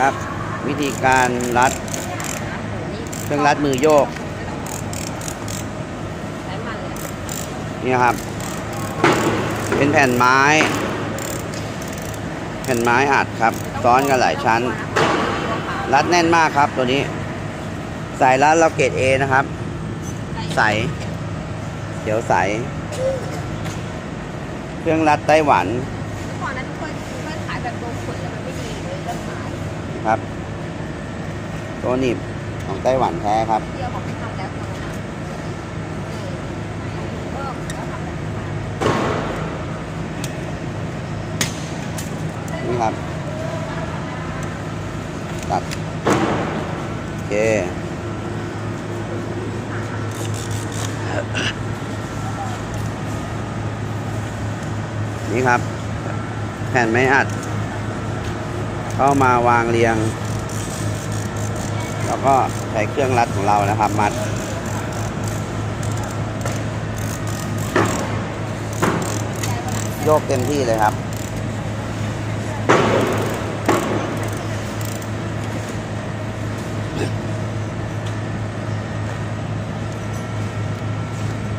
ครับ วิธีการรัดเครื่องรัดมือโยกใช้มันเลยนี่ครับ เป็นแผ่นไม้ แผ่นไม้อัดครับ ซ้อนกันหลายชั้น รัดแน่นมากครับตัวนี้ สายรัดเราเกรดเอนะครับ ใสเขียวใส เครื่องรัดไต้หวันเมื่อก่อนนั้น ครับ ตัวหนีบของไต้หวันแท้ครับเที่ยวบอกไม่ทำแล้วนี่ครับ ตัด โอเคนี่ครับ แผ่นไม้อัด เข้ามาวางเรียง แล้วก็ใช้เครื่องรัดของเรานะครับ มัด โยกเต็มที่เลยครับ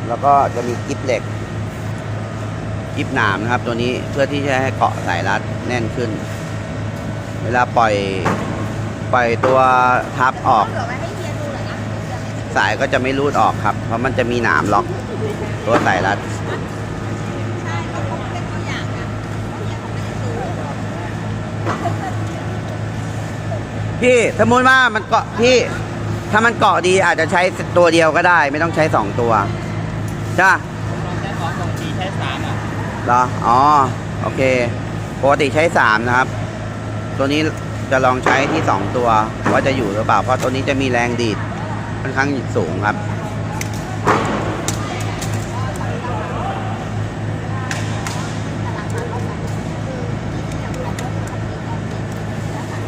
แล้วก็จะมีกิ๊บเหล็กกิ๊บหนามนะครับ ตัวนี้เพื่อที่จะให้เกาะสายรัดแน่นขึ้น เวลาปล่อยปล่อยตัวทับออกเหลือไว้ให้เฮียดูเลยนะเดี๋ยวเฮียไม่สายก็จะไม่รูดออกครับ เพราะมันจะมีหนามล็อกตัวสายรัดใช่ก็คงเป็นตัวอย่างนะเพราะเฮียเขาไม่ได้ซื้อพี่สมมติว่ามันเกาะพี่ ถ้ามันเกาะดีอาจจะใช้ตัวเดียวก็ได้ ไม่ต้องใช้สองตัวใช่ปะลองใช้สองลองทีใช้สามอะเหรออ๋อโอเคปกติใช้สามนะครับ ตัวนี้จะลองใช้ที่สองตัวว่าจะอยู่หรือเปล่า เพราะตัวนี้จะมีแรงดีดค่อนข้างสูงครับ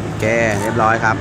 โอเค เรียบร้อยครับ